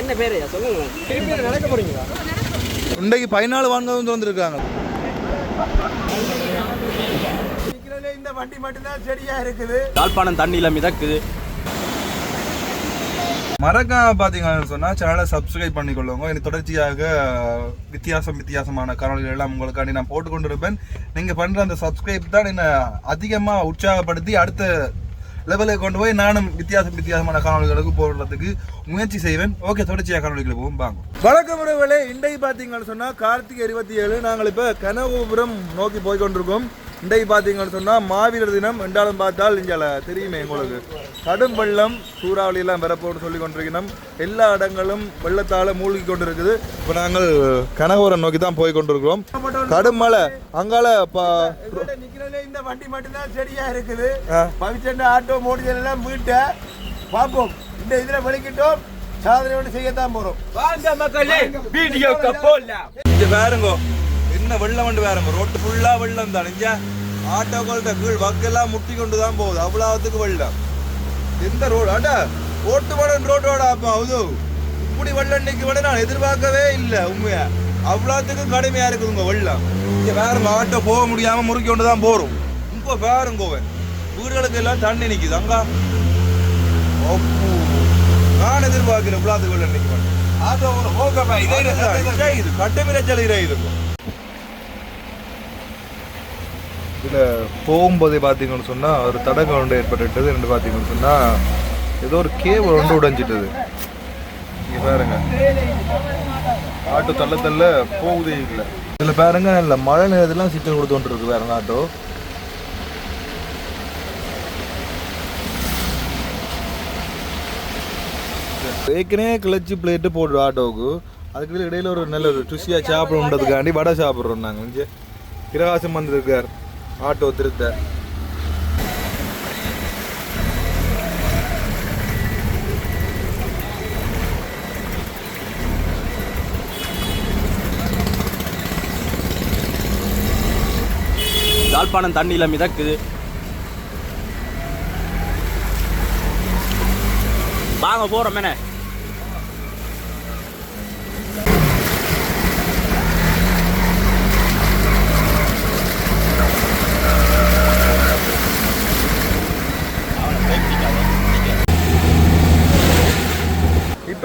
என்ன பேரு? சொல்லுங்க. நடக்க போறீங்களா? இன்றைக்கு பதினாலு வாங்க வந்திருக்காங்க. இந்த வண்டி மட்டும்தான் செடியா இருக்குது. யாழ்ப்பாணம் தண்ணியில மிதக்குது. மறக்காம பாத்தீங்கன்னு சொன்னா சேனலை சப்ஸ்கிரைப் பண்ணிக்கொள்ளுங்க. இனி தொடர்ச்சியாக வித்தியாசம் வித்தியாசமான காணொலிகள் எல்லாம் உங்களுக்காண்டி நான் போட்டு கொண்டிருப்பேன் நீங்க பண்ற அந்த சப்ஸ்கிரைப் தான் என்ன அதிகமா உற்சாகப்படுத்தி அடுத்த லெவலுக்கு கொண்டு போய் நானும் வித்தியாசம் வித்தியாசமான காணொலிகளுக்கு போடுறதுக்கு முயற்சி செய்வேன். ஓகே தொடர்ச்சியாக காணொலிகளுக்கு போகும் வாங்க. வழக்க உறவுகளே. இன்றைக்கு பார்த்தீங்கன்னு சொன்னால் கார்த்திகை இருபத்தி ஏழு. நாங்கள் இப்போ கனகோபுரம் நோக்கி போய் கொண்டிருக்கோம் இன்றைக்கு பார்த்தீங்கன்னு சொன்னால் மாவீரர் தினம் என்றாலும் பார்த்தால் இங்கே தெரியுமே உங்களுக்கு. கடும் வெள்ளம் சூறாவளி எல்லாம் வரப்போன்னு சொல்லி கொண்டிருக்கணும். எல்லா இடங்களும் வெள்ளத்தால் மூழ்கி கொண்டிருக்குது. இப்போ நாங்கள் கனகோபுரம் நோக்கி தான் போய் கொண்டிருக்கிறோம். கடும் மழை. அங்கால இந்த வண்டி மட்டும்தான் செடியா இருக்குது. பவிச்சண்ட ஆட்டோ மோடிகள் எல்லாம் மீட்ட பார்ப்போம். இந்த இதுல வெளிக்கிட்டோம் சாதனை ஒன்று செய்யத்தான் போறோம். வாங்க மக்களே வீடியோக்கு போலாம். இங்க பாருங்க. என்ன வெள்ளம் வந்து பாருங்க ரோட்டு ஃபுல்லா வெள்ளம் தான். இங்க ஆட்டோக்கள்கிட்ட கீழ் வக்கெல்லாம் முட்டி கொண்டு தான் போகுது. அவ்வளவுத்துக்கு வெள்ளம். எந்த ரோடு அடா ஓட்டு வடன் ரோட்டோட அப்பா. அது இப்படி வெள்ளம் இன்னைக்கு விட நான் எதிர்பார்க்கவே இல்லை உண்மையா? அவ்வளோத்துக்கும் கடுமையா இருக்குதுங்க வெள்ளம். இங்க பாருங்க ஆட்டோ போக முடியாம முறுக்கி கொண்டு தான் போறோம். இங்க பாருங்க வீடுகளுக்கு எல்லாம் தண்ணி நிக்குது. அங்க. அப்பு. நான் எதிர்பார்க்கிறேன் இவ்வளோத்துக்கு வெள்ளம் இன்னைக்கு ஆட்டோ ஓகே இதே இது. கட்டமிரச்சல் இதே. இருக்கும் இதில் போகும்போதே பார்த்தீங்கன்னு சொன்னால் ஒரு தடங்கள் ஒன்று ஏற்பட்டுட்டது ரெண்டு பார்த்தீங்கன்னு சொன்னால் ஏதோ ஒரு கேவ் ஒன்று உடைஞ்சிட்டது. இங்கே பாருங்க. ஆட்டோ தள்ள தள்ள போகுதே இல்லை. இதில் பாருங்க இல்லை மழை நேரத்துலாம் சிக்கல் கொடுத்துட்டு இருக்கு வேற ஆட்டோ. ஏற்கனவே கிளச்சி பிளேட்டு போடுறோம் ஆட்டோவுக்கு அதுக்கு இடையில ஒரு நல்ல ஒரு ருசியாக சாப்பிடணுன்றதுக்காண்டி வடை சாப்பிட்றோம் நாங்கள் இங்கே பிரகாசம் வந்திருக்கார். ஆட்டோ திருத்த. யாழ்ப்பாணம் தண்ணியில் மிதக்குது. வாங்க போகிறோம் என்ன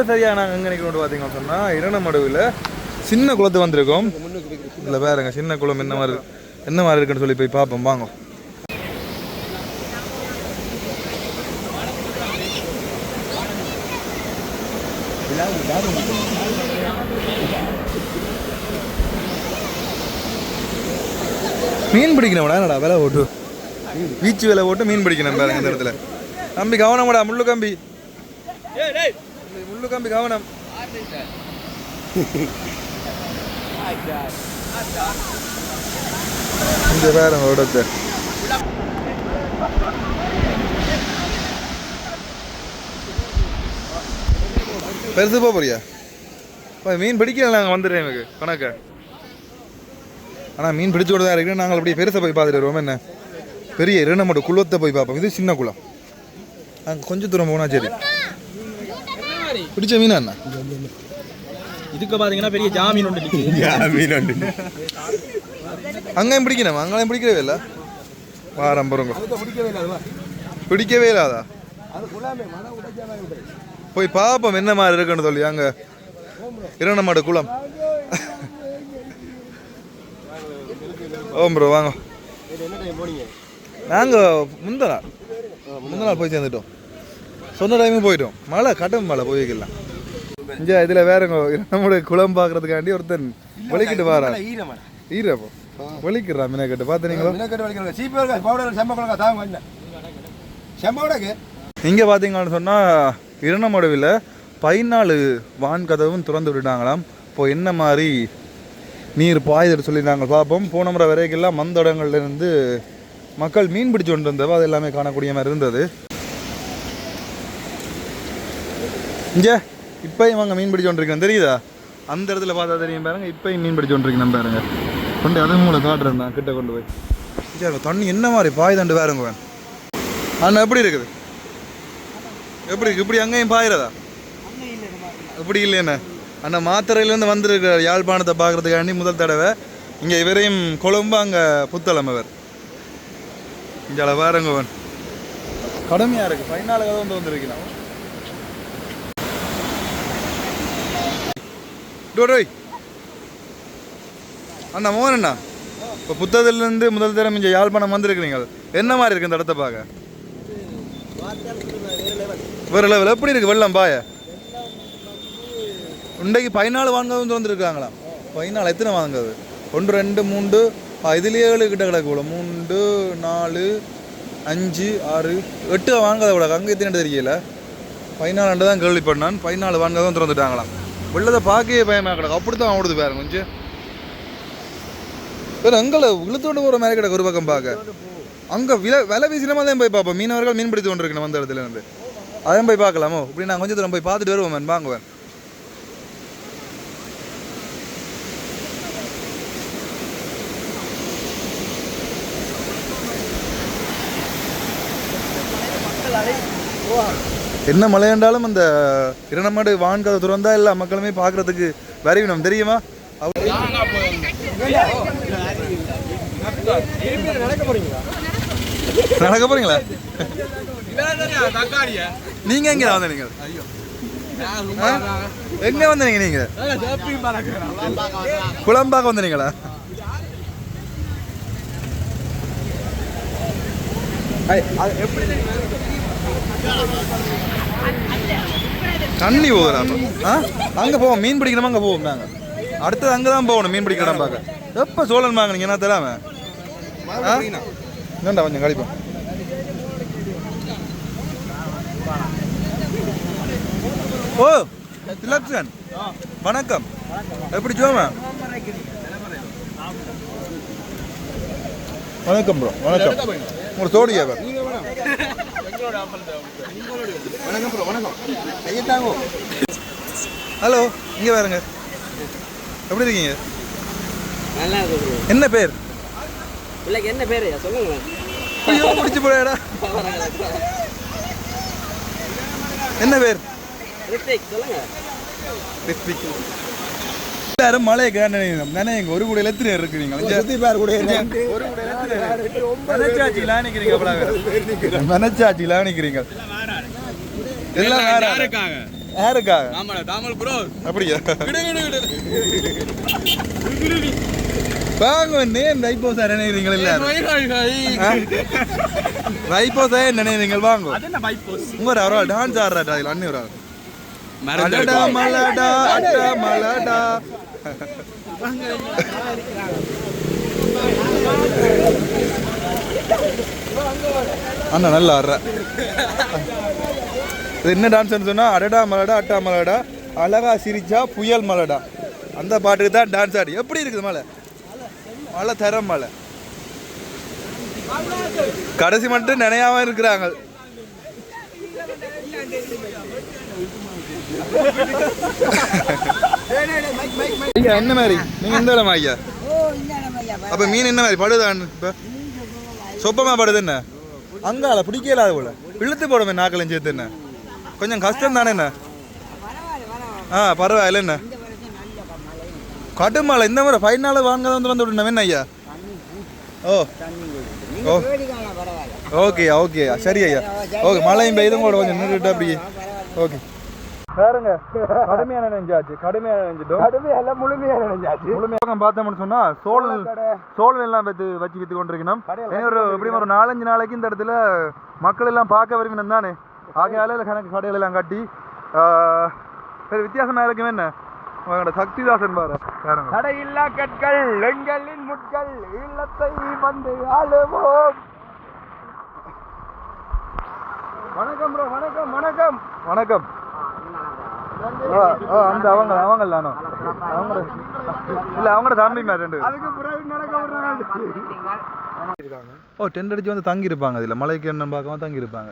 இப்போ சரியாக நாங்கள் எங்கே நிற்கிறோம் பார்த்தீங்கன்னு சொன்னால் இரணமடுவில் சின்ன குளத்து வந்திருக்கோம். இதில் பாருங்க சின்ன குளம் என்ன மாதிரி என்ன மாதிரி இருக்குன்னு சொல்லி போய் பார்ப்போம் வாங்க. மீன் பிடிக்கணும்டா என்னடா விலை ஓட்டு பீச் வேலை ஓட்டு மீன் பிடிக்கணும் பாருங்க இந்த இடத்துல. கம்பி கவனம்டா முள்ளு கம்பி. முள்ளு கம்பி கவனம். இந்த வேற இடத்த. பெருசு போக போறியா? அப்ப மீன் பிடிக்கல நாங்கள் வந்துடுறேன் எனக்கு கணக்கு. ஆனால் மீன் பிடிச்சு தான் இருக்கு நாங்கள் அப்படியே பெருசை போய் பார்த்துட்டு வருவோம். என்ன? பெரிய மட்டும் குளத்தை போய் பார்ப்போம். இது சின்ன குளம். அங்கே கொஞ்சம் தூரம் போனால் சரி. பிடிச்ச மீனா என்ன? இதுக்கு பாத்தீங்கன்னா பெரிய ஜாமீன் ஒன்று நிக்குது அங்கேயும் பிடிக்கணும்? அங்கேயும் பிடிக்கவே இல்லை? வாரம் பாருங்க பிடிக்கவே இல்லாதா போய் பார்ப்போம் என்ன மாதிரி இருக்குன்னு சொல்லி அங்க. இரண்டமாடு குளம். ஓம் ப்ரோ வாங்க. நாங்க முந்த நாள் முந்த நாள் போய் சேர்ந்துட்டோம். சொன்ன டைமும் போயிட்டோம் மழை கட்டம் மழை போய் வைக்கலாம் இங்கே இதில் வேறங்க நம்மளுடைய குளம் பார்க்கறதுக்காண்டி ஒருத்தன் வலிக்கிட்டு வாரா. ஈரப்போ வலிக்கிறா மீனக்கட்டு. பார்த்துனீங்களா இங்கே பார்த்தீங்கன்னு சொன்னால் இரணமடுவில் பதினாலு வான் கதவும் திறந்து விட்டுட்டாங்களாம். இப்போ என்ன மாதிரி நீர் பாயுதுன்னு சொல்லி நாங்கள் பார்ப்போம். போன முறை வரைக்கெல்லாம் மந்த இடங்கள்ல இருந்து மக்கள் மீன் பிடிச்சு கொண்டு வந்தவோ அது எல்லாமே காணக்கூடிய மாதிரி இருந்தது. இங்கே இப்போயும் வாங்க மீன் பிடிச்சு கொண்டிருக்கேன் தெரியுதா? அந்த இடத்துல பார்த்தா தெரியும் பாருங்க இப்போயும் மீன் பிடிச்சு கொண்டிருக்கேன் பாருங்க. கொண்டு அதுவும் மூலம் காட்டுறேன் நான் கிட்ட கொண்டு போய். இங்கே தண்ணி என்ன மாதிரி பாயுதாண்டு பாருங்க அண்ணா எப்படி இருக்குது? எப்படி இப்படி அங்கேயும் பாயிரதா இப்படி இல்லைண்ணே அண்ணா மாத்திரையிலேருந்து வந்திருக்கிறார் யாழ்ப்பாணத்தை பார்க்குறதுக்காண்டி முதல் தடவை. இங்கே இவரையும் கொழும்பு அங்கே புத்தளம் அவர். இங்கே பாருங்க கடுமையாக இருக்குது ஃபைனல் கதை வந்து வந்திருக்கிறான். டோடோய் அண்ணா மோகன் அண்ணா. இப்போ புத்தகத்திலேருந்து முதல் தரம் இங்கே யாழ்ப்பாணம் வந்திருக்கிறீங்க என்ன மாதிரி இருக்கு இந்த இடத்த பார்க்க? வேறு லெவல் எப்படி இருக்கு வெள்ளம் பாய? இன்றைக்கு பதினாலு வாங்கவும் திறந்துருக்காங்களா பதினாலு. எத்தனை வாங்குது ஒன்று ரெண்டு மூன்று. இதுலேயே ஏழு கிட்ட கிடக்கு இவ்வளோ மூன்று நாலு அஞ்சு ஆறு எட்டு வாங்காத இவ்வளோ அங்கே எத்தனை தெரியல பதினாலு தான் கேள்விப்பட்டான் பதினாலு வாங்காதான் திறந்துட்டாங்களாம். வெள்ளத்தை பார்க்கவே பயமாக கிடக்கும் அப்படி தான் ஓடுது பாருங்க கொஞ்சம். வேறு அங்கே இழுத்தோண்டு போகிற மாதிரி கிடக்கு ஒரு பக்கம் பார்க்க. அங்கே விலை விலை வீசினமா தான் போய் பார்ப்போம். மீனவர்கள் மீன் பிடித்து கொண்டு இருக்கணும் வந்த இடத்துல இருந்து. அதையும் போய் பார்க்கலாமோ? இப்படி நான் கொஞ்சம் தூரம் போய் பார்த்துட்டு வருவோம் மேன் வாங்குவேன் என்ன மழை என்றாலும் அந்த இரணமாடு வான்கதை துறந்தா எல்லா மக்களுமே பார்க்கறதுக்கு வரைவினம் தெரியுமா? நடக்க போறீங்களா? நீங்க எங்க வந்த நீங்க எங்க வந்தீங்க நீங்க? குளம்பாக்க வந்தீங்களா? தண்ணி போகுதா? ஆ? அங்க போவோம். மீன் பிடிக்கணுமா? அங்க போவோம். நாங்க அடுத்தது அங்க தான் போகணும். மீன் பிடிக்கணும் பார்க்க. எப்ப சோழன் வாங்குனீங்க? என்ன தெரியாம? என்னண்டா கொஞ்சம் கழிப்போம் ஓ திலக்ஷன் வணக்கம். எப்படி ஜோமா? வணக்கம் ப்ரோ வணக்கம். உங்களோட தோடியா வணக்கம் ப்ரோ வணக்கம் ஐயா தாங்கோ ஹலோ இங்கே பாருங்க. எப்படி இருக்கீங்க? நல்லா இருக்கு. என்ன பேர்? பிள்ளைக்கு என்ன பேரு சொல்லுங்க ஐயோ பிடிச்சி போடா என்ன பேர்? ரித்திக். சொல்லுங்க ரித்விக். எல்லாரும் மழையை நினைங்க. நினைங்க ஒரு கூட எத்தனை இருக்கிறீங்க? பார் கூட மனச்சாட்சியிலாம் நிக்கிறீங்க அவ்வளவு மனச்சாட்சியிலாம் நிக்கிறீங்க. எல்லாம் வேற. யாருக்காக? யாருக்காக? ஆமாடா தாமல் ப்ரோ அப்படியா? விடு விடு விடு. வாங்க நேம் ரைப்போசா நினைக்கிறீங்க எல்லாரும்? ரைப்போசா நினைக்கிறீங்க வாங்க? அது என்ன பைப்போஸ் உங்க ஒரு ஆள் டான்ஸ் ஆடுறாடா இதுல அண்ணி ஒரு ஆள். அடடா மலடா அடா மலடா. அண்ணா நல்லா ஆடுற. இது என்ன டான்ஸ்னு சொன்னா அடடா மலடா அட்டா மலடா அழகா சிரிச்சா புயல் மலடா. அந்த பாட்டுக்கு தான் டான்ஸ் ஆடி. எப்படி இருக்குது மலை மழை தரம் மலை கடைசி மட்டும் நினையாம இருக்கிறாங்க. என்ன மாதிரி? நீங்க எந்த இடம் ஐயா அப்ப மீன் என்ன மாதிரி? படுதான் இப்ப சொப்பமா படுது என்ன? அங்கால பிடிக்கலாத போல. இழுத்து போடுமே நாக்களும் சேர்த்து என்ன? கொஞ்சம் கஷ்டம் தானே என்ன? ஆ பரவாயில்ல என்ன? கடுமலை இந்த முறை ஃபைவ் நாள் வாங்க வந்து வந்து விடணும். என்ன ஐயா? ஓ. ஓ. Okay okay. சரி ஐயா. ஓகே மழையும் பெய்தும் கூட கொஞ்சம் நின்றுட்டு அப்படியே. ஓகே. பாருங்க. கடுமையான நெஞ்சாச்சு. கடுமையான நெஞ்சிட்டோம். கடுமையல்ல முழுமையா நினைஞ்சாச்சு முழுமையாக பார்த்தோம்னு சொன்னா சோழல் சோழல் எல்லாம் வச்சு வச்சு வித்து கொண்டிருக்கணும். இனி ஒரு நாலஞ்சு நாளைக்கு இந்த இடத்துல மக்கள் எல்லாம் பார்க்க விரும்பினோம் தானே? ஆகையால இல்ல கணக்கு கடைகள் எல்லாம் கட்டி சரி வித்தியாசமா இருக்கும் என்ன? சக்திதாசன் பாரு. தடையில்லா கற்கள் எங்களின் முட்கள் இல்லத்தை வந்து ஆளுவோம். வணக்கம் ப்ரோ வணக்கம் வணக்கம். வணக்கம். ஆ, அந்த அவங்க அவங்க நானும். அவங்களோட இல்ல அவங்களோட தம்பி மாதிரி ரெண்டு. ஓ டென்ட் அடிச்சு வந்து தங்கி இருப்பாங்க இதுல மலைக்கு என்ன பார்க்காம தங்கி இருப்பாங்க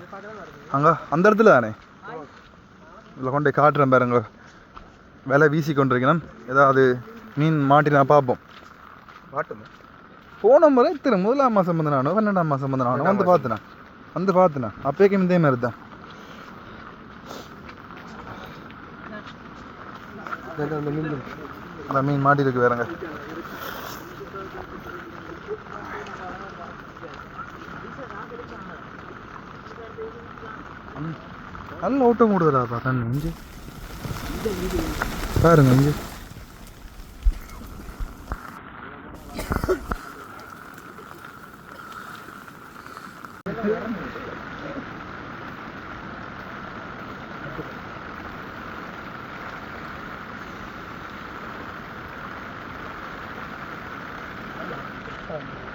அங்க அந்த இடத்துல தானே? இதில் கொண்டு காட்டுறேன் பாருங்க. விலை வீசி கொண்டிருக்கணும் ஏதாவது மீன் மாட்டினா பார்ப்போம். காட்டுங்க. போன முறை திரு முதலாம் மாதம் வந்து நானும் பன்னெண்டாம் மாதம் வந்து நானும் வந்து பார்த்துனேன். வந்து பார்த்துனேன். அப்பேக்கும் இதே மாதிரி தான். அந்த மீன் மாட்டி இருக்கு வேறங்க. நல்ல ஓட்டம் கூடுதலாப்பா தண்ணி இஞ்சி பாருங்க இஞ்சி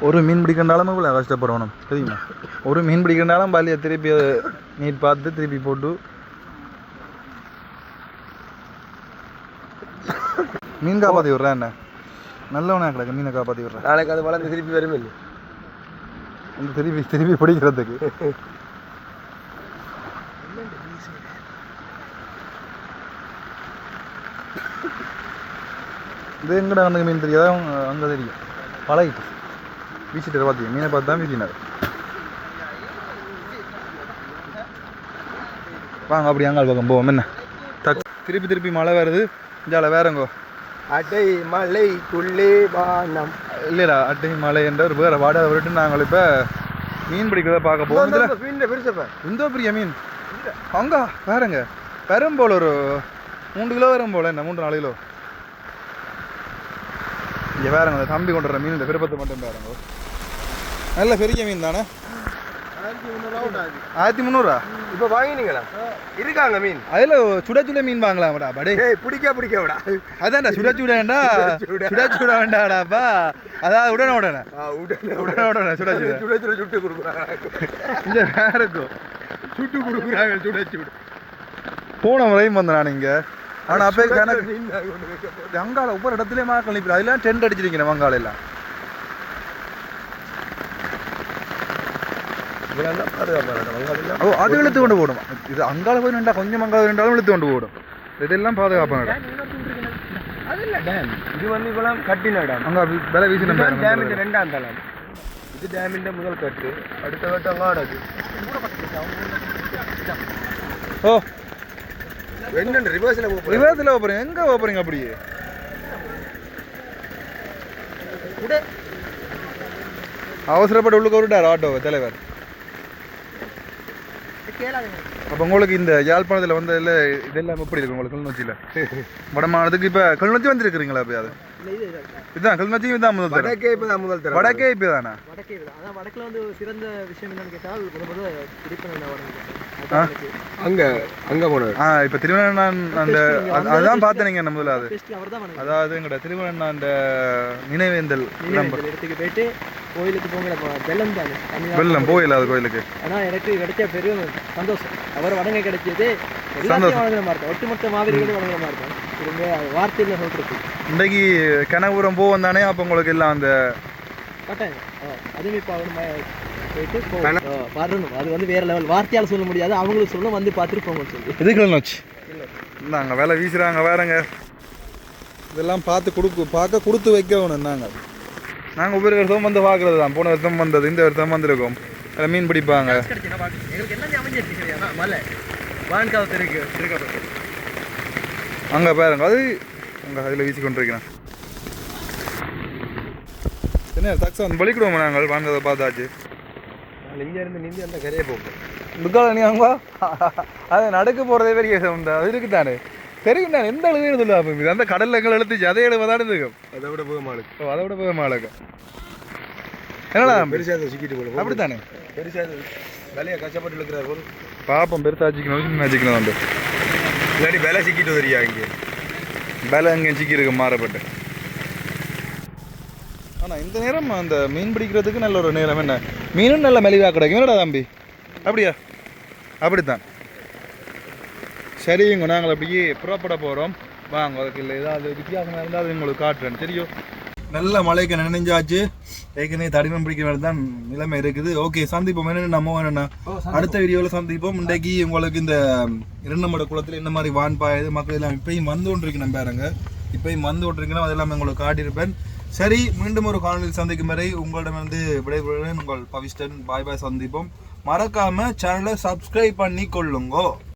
ஒரு மீன் பிடிக்கின்றாலும் இவ்வளோ கஷ்டப்படணும் தெரியுமா? ஒரு மீன் பிடிக்கின்றாலும் பாலியை திருப்பி நீட் பார்த்து திருப்பி போட்டு. மீன் காப்பாற்றி விட்றேன் என்ன? நல்லவனா கிடக்கு மீனை காப்பாற்றி விட்றேன் நாளைக்கு அது வளர்ந்து திருப்பி வருமே இல்லை திருப்பி திருப்பி பிடிக்கிறதுக்கு. இது எங்கடா வந்து மீன் தெரியாதா அங்கே தெரியும். பழகிட்டு. வீசிட்டு பார்த்திங்க மீனை பார்த்து தான் வீசினார். வாங்க அப்படி அங்காள் பக்கம் போவோம். என்ன? திருப்பி திருப்பி மழை வருது. இஞ்சால வேறங்கோ. அடை மலை துள்ளே வானம். இல்லைடா அட்டை மலை என்ற ஒரு வேற வாடகை விட்டு நாங்கள் இப்போ மீன் பிடிக்கிறத பார்க்க போவோம். இந்த பெரிய மீன். அங்க பாருங்க பெரும் போல ஒரு மூன்று கிலோ வரும் போல. என்ன மூன்று நாலு கிலோ? இங்க அந்த தம்பி கொண்டு வர மீன் இந்த பெருப்பத்தை மட்டும் பாருங்க நல்ல பெரிய மீன் தானே? ஆயிரத்தி முந்நூறுரூவா இப்போ வாங்கினீங்களா? இருக்காங்க மீன். அதில் சுட சுட மீன் வாங்கலாம்டா படே. ஏய் பிடிக்க பிடிக்க விடா அதான்டா சுட சுட வேண்டா சுட. சுட. வேண்டாடாப்பா அதாவது உடனே உடனே. உடனே உடனே. சுட சுட. சுட சுட சுட்டு கொடுக்குறாங்க. இங்க வேற இருக்கும். சுட்டு கொடுக்குறாங்க சுட சுட. போன முறையும் வந்தேன் இங்க. ஆனா அப்போ கணக்கு. அங்கால ஒவ்வொரு இடத்துலயும் மக்கள் நிற்கிறார் அதெல்லாம் டென்ட் அடிச்சிருக்கீங்க மங்கால எல்லாம் இதெல்லாம் பாதுகாப்பா இருக்கணும். வங்காளம் ஓ அது இழுத்து கொண்டு போடும் இது அங்கால போய் நின்றா கொஞ்சம் அங்கால நின்றாலும் இழுத்து கொண்டு போடும் இதெல்லாம் பாதுகாப்பான இடம் டேம் இது வந்து இப்பெல்லாம் கட்டின இடம் அங்க விலை வீசின இதுதான் டேமின் ரெண்டாம் தளம் இது டேமின் முதல் கட்டு அடுத்த கட்டம் வாடகை ஓ என்ன ரிவர்ஸ்ல போகிறேன் விவாதத்தில் போறீங்க எங்க போறீங்க அப்படியே அவசரப்பட்டு உள்ளுக்கு விட்டார் ஆட்டோ தலைவர் அப்போ உங்களுக்கு இந்த யாழ்ப்பாணத்தில் வந்ததில் இதெல்லாம் எப்படி இருக்கு உங்களுக்கு கிளிநொச்சியில் வடமானதுக்கு இப்போ கிளிநொச்சி வந்திருக்கிறீங்களா அப்போ அது? இதுதான் கிளிநொச்சி இதுதான் முதல் வடக்கே இப்போ தான் முதல் தரம் வடக்கே இப்போ தானே வடக்கே விட அதான் வடக்குல வந்து சிறந்த விஷயம் என்னன்னு கேட்டால்? அங்க அங்க போனது ஆ இப்போ திருவண்ணான் அந்த அது- அதுதான் பார்த்தேன் நீங்கள் முதல்ல அது. தான் அதாவது எங்கட திருவண்ணா அந்த நினைவேந்தல் நம்பர் இடத்துக்கு போயிட்டு கோயிலுக்கு போங்கிற வெள்ளம் தானே வெள்ளம் போயில அது கோயிலுக்கு. ஆனா எனக்கு கிடைச்ச பெரிய சந்தோஷம். அவர் வணங்க கிடைச்சது எல்லாத்தையும் வணங்குற மாதிரி தான். ஒட்டுமொத்த மாவீரர்களும் வணங்குற மாதிரி தான். திரும்ப வார்த்தையில சொல்றது. இன்றைக்கு கனகபுரம் போவோம் தானே? அப்போ உங்களுக்கு எல்லாம் அந்த கட்டாயம் அதுவும் இப்போ அவர் ம- போயிட்டு வரணும். அது வந்து வேற லெவல் வார்த்தையால சொல்ல முடியாது. அவங்களுக்கு சொல்ல வந்து பார்த்துட்டு போங்கன்னு சொல்லி. கிளிநொச்சி இந்தாங்க வேலை வீசுகிறாங்க வேறங்க. இதெல்லாம் பார்த்து கொடுக்கு பார்க்க கொடுத்து வைக்கணும் நாங்கள் நாங்கள் ஒவ்வொரு வருஷம் வந்து பார்க்குறது தான். போன வருஷம் வந்தது இந்த வருஷம் வந்திருக்கோம். அதில் மீன் பிடிப்பாங்க. அங்கே பாருங்க அது அங்கே அதில் வீசி கொண்டிருக்கிறேன். என்ன தக்ஸான் பலிக்கிடுவோம் நாங்கள்? வாங்கதை பார்த்தாச்சு. இங்க இருந்து நின்று அந்த கரையை போகும் துக்கால நீ வாங்க அது நடக்க போகிறதே பெரிய அது இருக்குதானே? தெரியும் நான் எந்த அளவு சொல்லுவா இது அந்த கடல்ல எங்களை எழுத்துச்சு அதே எழுவ தான் இருக்கும் அதை விட போக மாளுக்கு ஓ, அதை விட போக மாளுக்கு என்னடா பெருசா சிக்கிட்டு போல அப்படித்தானே? பெருசா வேலையை கஷ்டப்பட்டு இருக்கிறார் போல. பாப்பம் பெருசா வச்சுக்கணும் சின்ன வச்சுக்கணும் உண்டு இல்லாட்டி வேலை சிக்கிட்டு வரியா இங்கே? பல எங்கே சிக்கி இருக்கு மாறப்பட்டு. ஆனால் இந்த நேரம் அந்த மீன் பிடிக்கிறதுக்கு நல்ல ஒரு நேரம் என்ன? மீனும் நல்ல மெலிவா கிடைக்கும். என்னடா தம்பி? அப்படியா? அப்படித்தான். சரிங்க நாங்கள் அப்படியே புறப்பட போகிறோம் வாங்க அதுக்கு இல்லை. ஏதாவது வித்தியாசமாக இருந்தால் அது உங்களுக்கு காட்டுறேன். தெரியும்? நல்ல மழைக்கு நினைஞ்சாச்சு. ஏற்கனவே தடிமம் பிடிக்க வேண்டியது தான் நிலைமை இருக்குது. ஓகே சந்திப்போம். என்னென்ன நம்ம என்னென்ன அடுத்த வீடியோவில் சந்திப்போம். இன்றைக்கு உங்களுக்கு இந்த இரண்டமட குளத்தில் என்ன மாதிரி வான் பாயுது மக்கள் எல்லாம் இப்பயும் வந்து கொண்டிருக்கணும் பாருங்க. இப்பயும் வந்து கொண்டிருக்கணும். அதெல்லாம் உங்களுக்கு காட்டியிருப்பேன். சரி மீண்டும் ஒரு காணொலியில் சந்திக்கும் வரை உங்களிடம் வந்து விடைபெறுவேன் உங்கள் பவிஷ்டன். பாய் பாய் சந்திப்போம். மறக்காம சேனலை சப்ஸ்கிரைப் பண்ணி கொள்ளுங்கோ